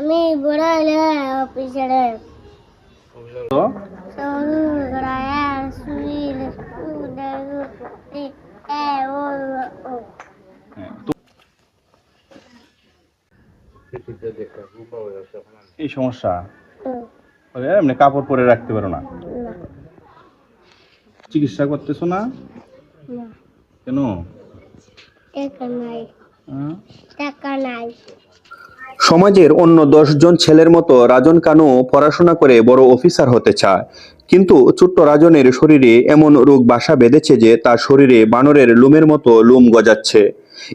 আমি বড় হলে অফিসারে। তো সরু সুইল ও ও হ্যাঁ, এই সমস্যা? এমনি কাপড় পরে রাখতে পারো না। চিকিৎসা করতেছো না? না। কেন? টাকা নাই। হ্যাঁ? টাকা নাই। সমাজের অন্য দশজন ছেলের মতো রাজন কানু পড়াশোনা করে বড় অফিসার হতে চায়। কিন্তু ছোট্ট রাজনের শরীরে এমন রোগ বাসা বেঁধেছে যে তার শরীরে বানরের লুমের মতো লুম গজাচ্ছে।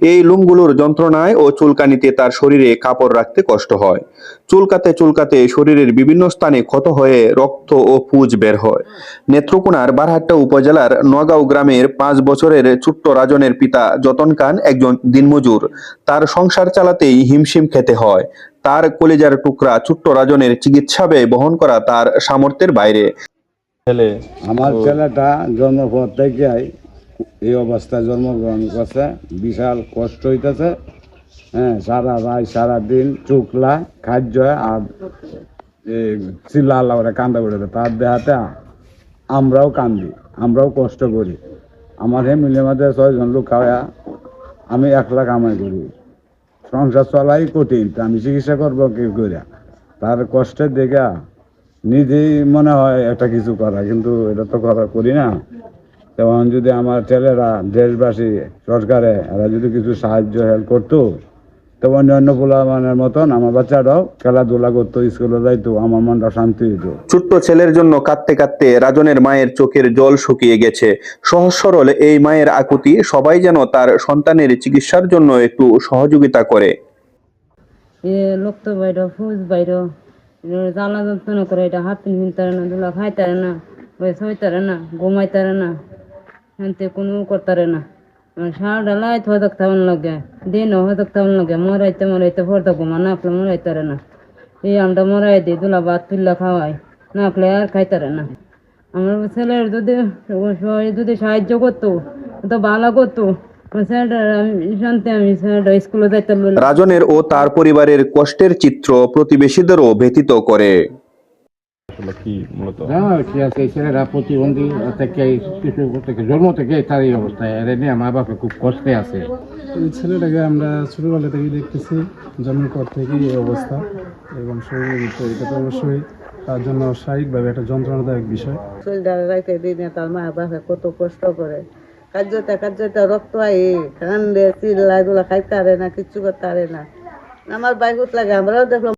এই লোমগুলোর যন্ত্রণায় ও চুলকানিতে তার শরীরে কাপড় রাখতে কষ্ট হয়। চুলকাতে চুলকাতে শরীরের বিভিন্ন স্থানে ক্ষত হয়ে রক্ত ও পুজ বের হয়। নেত্রকোনার বারহাট্টা উপজেলার নগাঁও গ্রামের পাঁচ বছরের ছোট্ট রাজনের পিতা যতন খান একজন দিনমজুর। তার সংসার চালাতেই হিমশিম খেতে হয়। তার কলেজার টুকরা ছোট্ট রাজনের চিকিৎসা ব্যয় বহন করা তার সামর্থ্যের বাইরে। ছেলে। আমার ছেলেটা জন্মের পর থেকে এই অবস্থায় জন্মগ্রহণ করছে। বিশাল কষ্ট হইতেছে। হ্যাঁ সারা রাত সারা দিন চুকলা, খাদ্য, আর চিল্লা আল্লাহ করে কান্দা উঠেছে তার দেহাতে আমরাও কান্দি, আমরাও কষ্ট করি। আমার মিলে মাঝে ছয়জন লোক খাওয়া, আমি একলা কামাই করি। সংসার চলাই কঠিন আমি চিকিৎসা করব কি করে তার কষ্টের দেখা নিজেই মনে হয় একটা কিছু করা, কিন্তু এটা তো করা করি না। তখন যদি আমার ছেলেরা দেশবাসী সরকারে এরা যদি কিছু সাহায্য হেল্প করতো পোলামানের মতন আমার বাচ্চারাও খেলাধুলা করতো স্কুলে যাইতো আমার মনটা শান্তি হইতো। ছোট্ট ছেলের জন্য কাঁদতে কাঁদতে রাজনের মায়ের চোখের জল শুকিয়ে গেছে। সহজ সরল এই মায়ের আকুতি সবাই যেন তার সন্তানের চিকিৎসার জন্য একটু সহযোগিতা করে। এ লোকতো বাইর ফুজ বাইর জ্বালা যন্ত্রণা করে এটা হাত পিনতারে না খাইতারে না ওই সইতারে না ঘুমাইতারে না। না। সারা ডালাই থো দেখতাম লাগে, দিন হয়ে দেখতাম লাগে, মরাইতে মরাইতে ফর্দা ঘুমা না আপলে মরাইতারে না। এই আমরা মরাই দিই, দুলা ভাত তুল্লা খাওয়াই, না আপলে আর খাইতারে না। আমার ছেলের সবাই যদি সাহায্য করতো তো ভালো রাজনের ও তার পরিবারের কষ্টের চিত্র প্রতিবেশীদেরও ব্যথিত করে। আসলে কি মূলত? হ্যাঁ কি আছে? ছেলেরা প্রতিবন্ধী থেকে জন্ম থেকে তার এই অবস্থায়। এর নিয়ে মা বাবা খুব কষ্টে আছে। এই ছেলেটাকে আমরা ছোটবেলা থেকেই দেখতেছি জন্মের পর থেকেই এই অবস্থা এবং শরীরের এটা তো অবশ্যই তার জন্য শারীরিকভাবে একটা যন্ত্রণাদায়ক বিষয়। তার মা বাপে কত কষ্ট করে। কার্যতে কার্যতে রক্ত আই কান্দে চিল্লা এগুলো খাইতে পারে না কিচ্ছু করতে পারে না। আমার বাইকুত লাগে আমরাও দেখলাম